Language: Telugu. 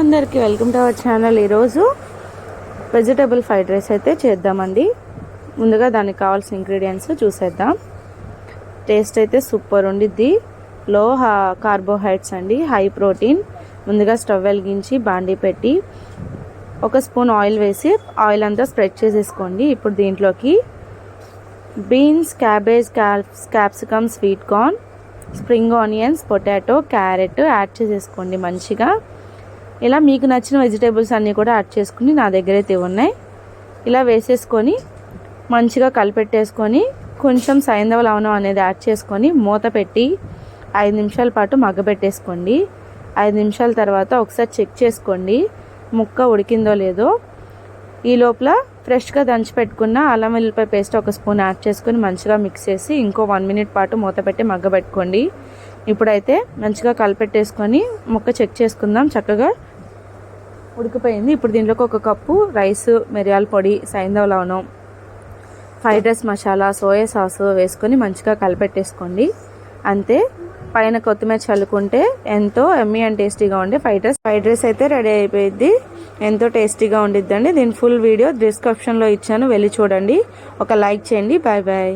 అందరికీ వెల్కమ్ టు అవర్ ఛానల్. ఈరోజు వెజిటేబుల్ ఫ్రైడ్ రైస్ అయితే చేద్దామండి. ముందుగా దానికి కావాల్సిన ఇంగ్రీడియంట్స్ చూసేద్దాం. టేస్ట్ అయితే సూపర్ ఉండిద్ది. లో కార్బోహైడ్రేట్స్ అండి. హై ప్రోటీన్ ముందుగా స్టవ్ వెలిగించి బాండీ పెట్టి ఒక స్పూన్ ఆయిల్ వేసి ఆయిల్ అంతా స్ప్రెడ్ చేసేసుకోండి. ఇప్పుడు దీంట్లోకి beans cabbage caps capsicum sweet corn spring onions potato carrot add చేసేసుకోండి మంచిగా. ఇలా మీకు నచ్చిన వెజిటేబుల్స్ అన్నీ కూడా యాడ్ చేసుకుని నా దగ్గర అయితే ఉన్నాయి ఇలా వేసేసుకొని మంచిగా కలిపెట్టేసుకొని కొంచెం సైంధవ లవణం అనేది యాడ్ చేసుకొని మూత పెట్టి ఐదు నిమిషాల పాటు మగ్గబెట్టేసుకోండి. ఐదు నిమిషాల తర్వాత ఒకసారి చెక్ చేసుకోండి ముక్క ఉడికిందో లేదో. ఈ లోపల ఫ్రెష్గా దంచి పెట్టుకున్న అల్లం వెల్లిపాయ పేస్ట్ ఒక స్పూన్ యాడ్ చేసుకొని మంచిగా మిక్స్ చేసి ఇంకో వన్ మినిట్ పాటు మూత పెట్టి మగ్గబెట్టుకోండి. ఇప్పుడైతే మంచిగా కలిపెట్టేసుకొని ముక్క చెక్ చేసుకుందాం చక్కగా. ఉడికిపోయింది. ఇప్పుడు దీంట్లోకి ఒక కప్పు రైస్ మిరియాల పొడి సైంధవ లవణం fried rice masala soya sauce వేసుకొని మంచిగా కలిపెట్టేసుకోండి. అంతే పైన కొత్తిమీర చల్లుకుంటే ఎంతో ఎమ్మీ అండ్ టేస్టీగా ఉండే ఫ్రైడ్ రైస్. ఫ్రైడ్ రైస్ అయితే రెడీ అయిపోయింది. ఎంతో టేస్టీగా ఉండిద్దండి. దీని ఫుల్ వీడియో డిస్క్రిప్షన్లో ఇచ్చాను. వెళ్ళి చూడండి. ఒక లైక్ చేయండి. Bye bye